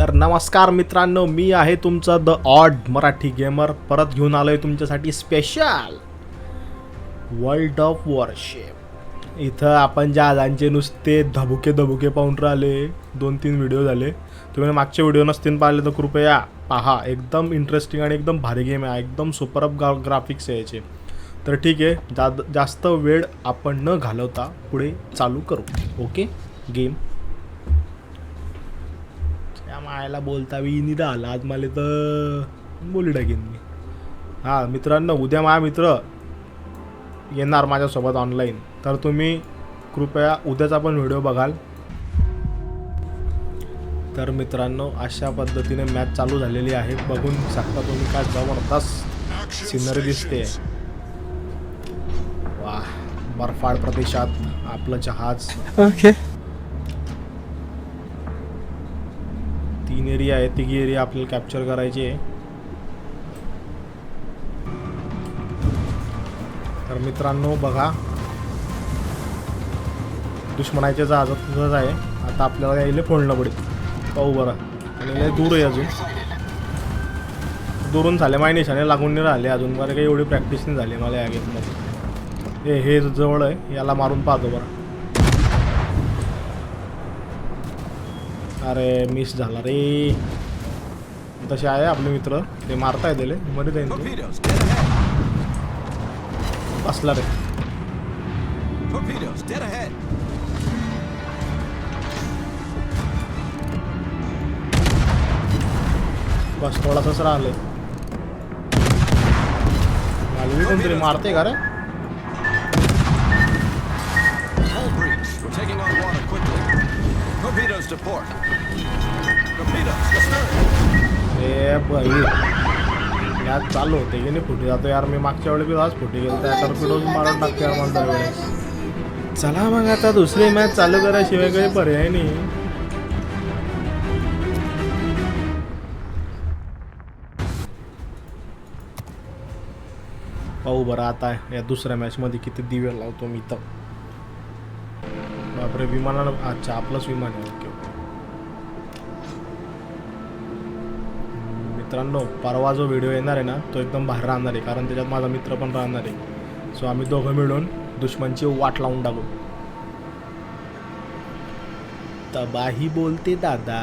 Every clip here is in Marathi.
तर नमस्कार मित्रांनो मी आहे तुमचा द ऑड मराठी गेमर परत घेऊन आलोय तुमच्यासाठी स्पेशल वर्ल्ड ऑफ वॉरशिप इथं आपण ज्या आजांचे नुसते धबुके धबुके पाहून राहिले दोन तीन व्हिडिओ झाले. तुम्ही मागचे व्हिडिओ नसतील पाहिले तर कृपया पहा. एकदम इंटरेस्टिंग आणि एकदम भारी गेम आहे. एकदम सुपरअप गा ग्राफिक्स आहे याचे. तर ठीक आहे जा जास्त वेळ आपण न घालवता पुढे चालू करू. ओके गेम त्या बोलता बी नाही आला आज मला तर बोली टाकेन मी. हां मित्रांनो उद्या माझा मित्र येणार माझ्यासोबत ऑनलाईन तर तुम्ही कृपया उद्याचा पण व्हिडिओ बघाल. तर मित्रांनो अशा पद्धतीने मॅच चालू झालेली आहे. बघून शकता तुम्ही काय जबरदस्त सिनरी दिसते. वा बर्फाळ प्रदेशात आपलं जहाज. Okay. तीन एरिया आहे तिघी एरिया आपल्याला कॅप्चर करायची आहे. तर मित्रांनो बघा. दुश्मनाच्या जहाजात तुझंच आहे. आता आपल्याला यायला फोडणं पडेल. पाहू बरं. आणि दूर आहे अजून. दुरून झाले माय निशाने लागून नाही राहिले अजून. मला काही एवढी प्रॅक्टिस नाही झाली मला या गेममध्ये. हे हे जवळ आहे. याला मारून पाहतो बरं. अरे मिस झाला रे. तसे आहे आपले मित्र. ते मारताय त्याले. मध्ये जाईन ते. Torpedoes, dead ahead. बसला रे. बस थोडासाच राहिलंय. मालवी कोणतरी मारते का रे? To port. Torpedoes, astern. ए बाई यात चालू होते की नाही फुटी? जातो यार मी मागच्या वेळी बी आज फुटी गेलो त्या टर्पिडोज मारून टाकते यार मला दरवेळेस चला मग आता दुसरी मॅच चालू कराशिवाय काही पर्याय नाही. पाहू बरं आता या दुसऱ्या मॅचमध्ये किती दिवे लावतो मी तर. बापरे विमानानं अच्छा आपलंच विमान आहे. मित्रांनो परवा जो व्हिडिओ येणार आहे ना तो एकदम बाहेर राहणार आहे कारण त्याच्यात माझा मित्र पण राहणार आहे. सो आम्ही दोघं मिळून दुश्मनची वाट लावून टाकू. तबाही बोलते दादा.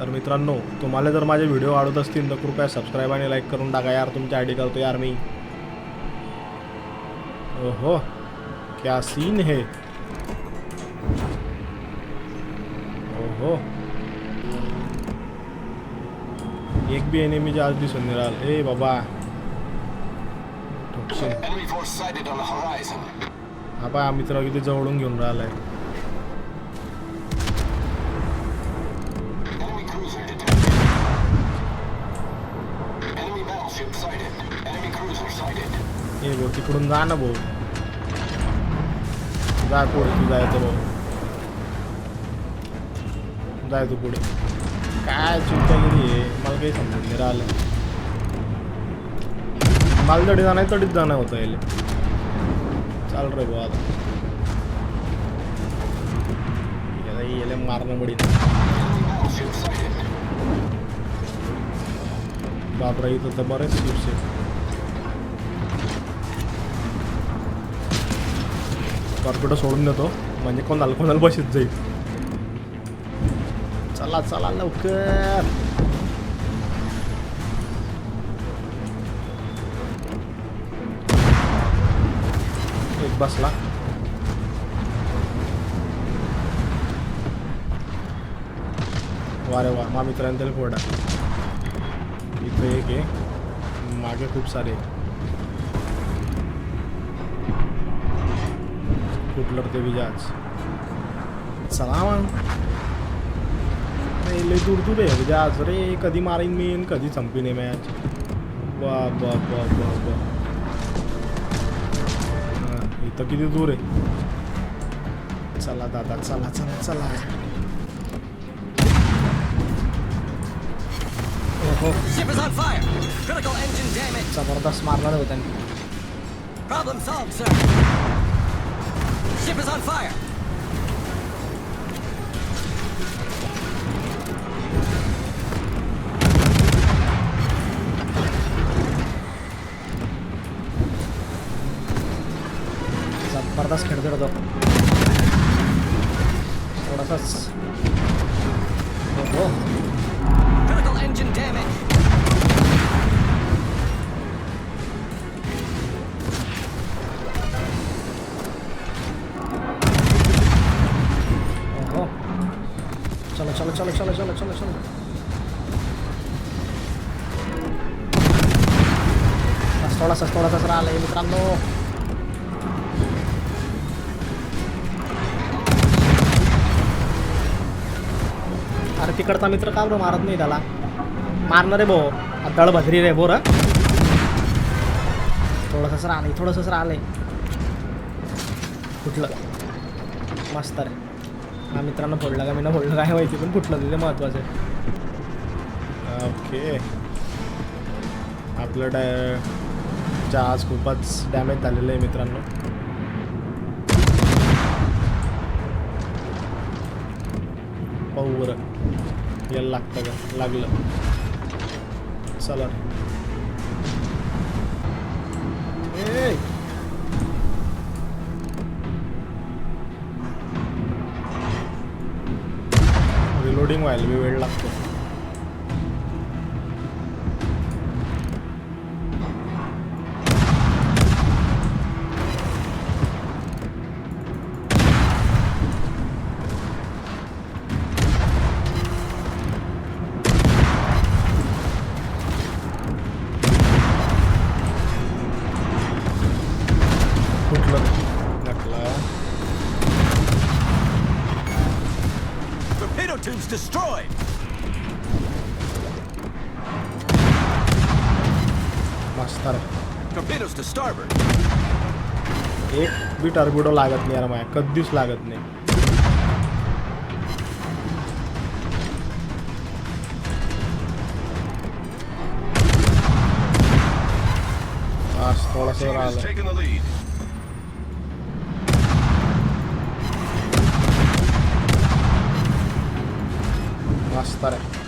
तर मित्रांनो तुम्हाला जर माझे व्हिडिओ आवडत असतील तर कृपया सबस्क्राईब आणि लाईक करून टाका यार. तुमच्या आयडी करतो यार मी. ओहो क्या सीन है? ओहो. एक भी एनिमी जो आज भी सुन रहा। ए बाबा। हा पाय मित्र किती जवळून घेऊन राहिलाय. भाऊ तिकडून जा ना भाऊ. जा पुढे तू जायचं भाऊ. जायचं पुढे. काय चिंतागिरी आहे मला काही समजून नाही राहिलं. मला तडी जाणार तडीच जाणं होतं यायला. चाल रे भाऊ आता. याला मारणं पडेल बापरा इथं तर बरेच शिप्स आहेत. टॉर्पिडो सोडून देतो. म्हणजे कोणाला कोणाला बशीत जाईल. चला चला लवकर. एक बसला. वारे वा मा मित्रांनी त्याला फोडा इथं एक आहे. मागे खूप सारे कुठलं ते विजाज चला मग. अरे लय दूर दूर आहे. म्हणजे आज रे कधी मारीन मी कधी संपीन मॅच बा बा बा बा बा इथं किती दूर आहे? चला दादा चला चला चला. जबरदस्त मारणार आहे हो त्यांनी. Problem solved, sir! Ship is on fire! थोडासाच खेळतो होतो थोडासाच हो Critical engine damage. हो चलो चलो चलो चलो चलो चलो चलो बस थोडासा थोडासाच राहिलं मित्रांनो अरे तिकडचा मित्र का बरं मारत नाही त्याला? मारणार रे भो दळ भद्री रे बोर. थोडंसं राहिलंय थोडंसंच राहिलंय. कुठलं मस्त रे. हा मित्रांनो फोडलं का? मी ना फोडलं काय माहिती पण फुटलं तिथे महत्वाचं आहे. ओके. आपलं डॅ जहाज खूपच डॅमेज झालेलं आहे मित्रांनो. पाहू बरं. यायला लागतं का? लागलं. चला. ए! रिलोडिंग व्हायला वेळ लागतो. Destroyed! मस्त रे Torpedoes to starboard! एक बी टर्बिडो लागत नाही यार माया कधीच लागत नाही बस थोडंसं Team is राहिलं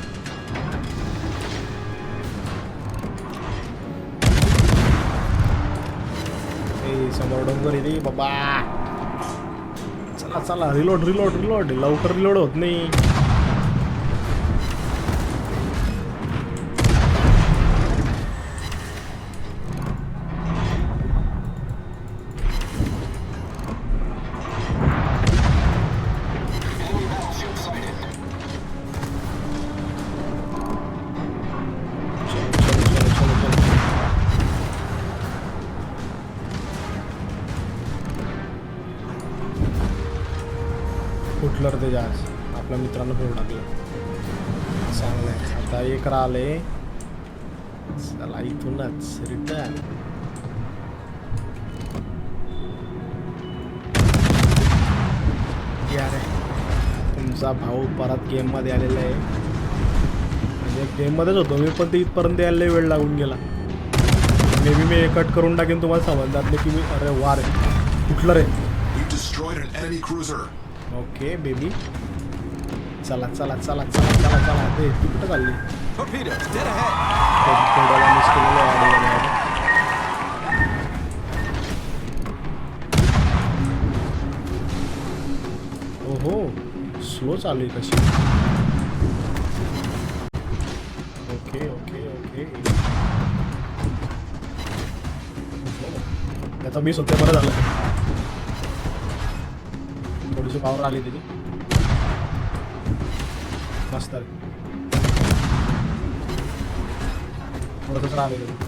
समोर डोंगर आहे रे बाबा चला चला रिलोड रिलोड रिलोड लवकर रिलोड होत नाही फुटलं रे ते जहाज आपल्या मित्रांना फोड टाकलं चांगलं आहे. आता एक राहिले. चला इथूनच रिटर्न या तुमचा भाऊ परत गेममध्ये आलेला आहे. म्हणजे गेममध्येच होतो. मी पण ते इथपर्यंत यायला वेळ लागून गेला. मे बी मी कट करून टाकेन तुम्हाला समजलं की मी अरे वा रे. कुठलं रे? ओके बेबी चला चला चला चला चला चला. ते ती कुठं चालली? ओहो स्लो चालू आहे कशी? ओके ओके ओके त्याचा मिस होते बरं झालं. पावर आली त्याची. मस्त आहे थोडंसंच राहिलेलं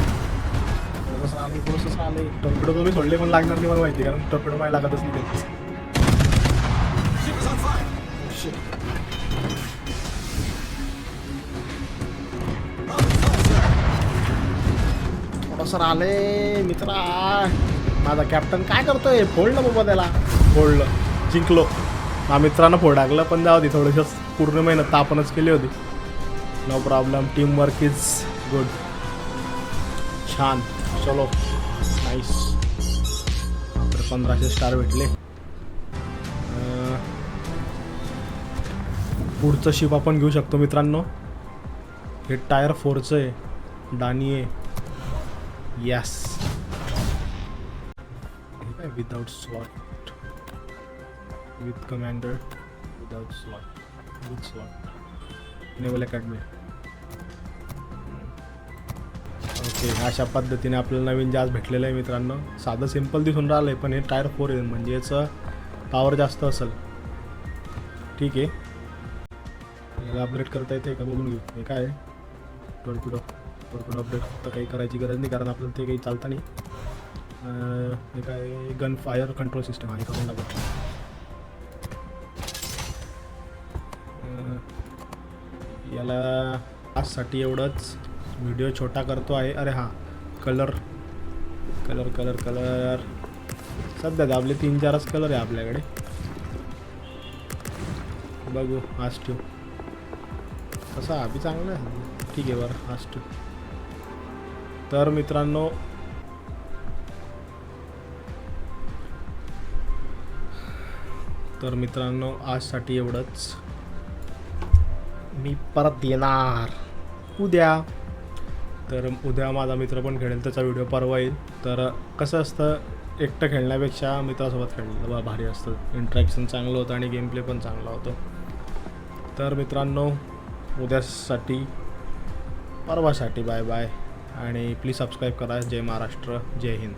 थोडंसं राहिले थोडंसंच राहिले टॉर्पिडो तुम्ही सोडले पण लागणार नाही मला माहिती कारण टॉर्पिडो मला लागतच नाही. सर राहिले मित्रा. माझा कॅप्टन काय करतोय? फोडलं बाबा त्याला. फोडलं. जिंकलो. हा मित्रानं फोड पण जाऊ दे थोडंसं पूर्ण मेहनत तापणच आपणच केली होती. No problem team work is good छान. चलो. नाईस आपले पंधराशे स्टार भेटले. पुढचं शिप आपण घेऊ शकतो मित्रांनो. हे टायर फोरचं आहे. डानी आहे. Yes without slot with commander without slot with slot naval academy okay अशा पद्धतीने आपल्याला नवीन जहाज भेटलेलं आहे मित्रांनो. साधं सिंपल दिसून राहिलं आहे पण हे टायर फोर आहे म्हणजे याचं पॉवर जास्त असेल. ठीक आहे. याला अपग्रेड करता येते का? बघून घेऊ. हे काय टोरपिडो टोरपिडो अपडेट तर काही करायची गरज नाही कारण आपल्याला ते काही चालतं नाही. हे काय गन फायर कंट्रोल सिस्टम आहे करून लागत याला आजसाठी एवढंच. व्हिडिओ छोटा करतो आहे. अरे हां कलर कलर कलर कलर सध्या आपले तीन चारच कलर आहे आपल्याकडे. बघू आज ठेव. तसा हा बी चांगला आहे. ठीक आहे बरं आज ठेव. तर मित्रांनो तर मित्रांनो आजसाठी एवढंच. मी परत येणार. उद्या. तर उद्या माझा मित्र पण खेळेल त्याचा व्हिडिओ परवा येईल. तर कसं असतं एकटं खेळण्यापेक्षा मित्रासोबत खेळलं बा भारी असतं. इंट्रॅक्शन चांगलं होतं आणि गेम प्ले पण चांगला होतो. तर मित्रांनो उद्यासाठी परवासाठी बाय बाय आणि प्लीज सबस्क्राईब करा. जय महाराष्ट्र. जय हिंद.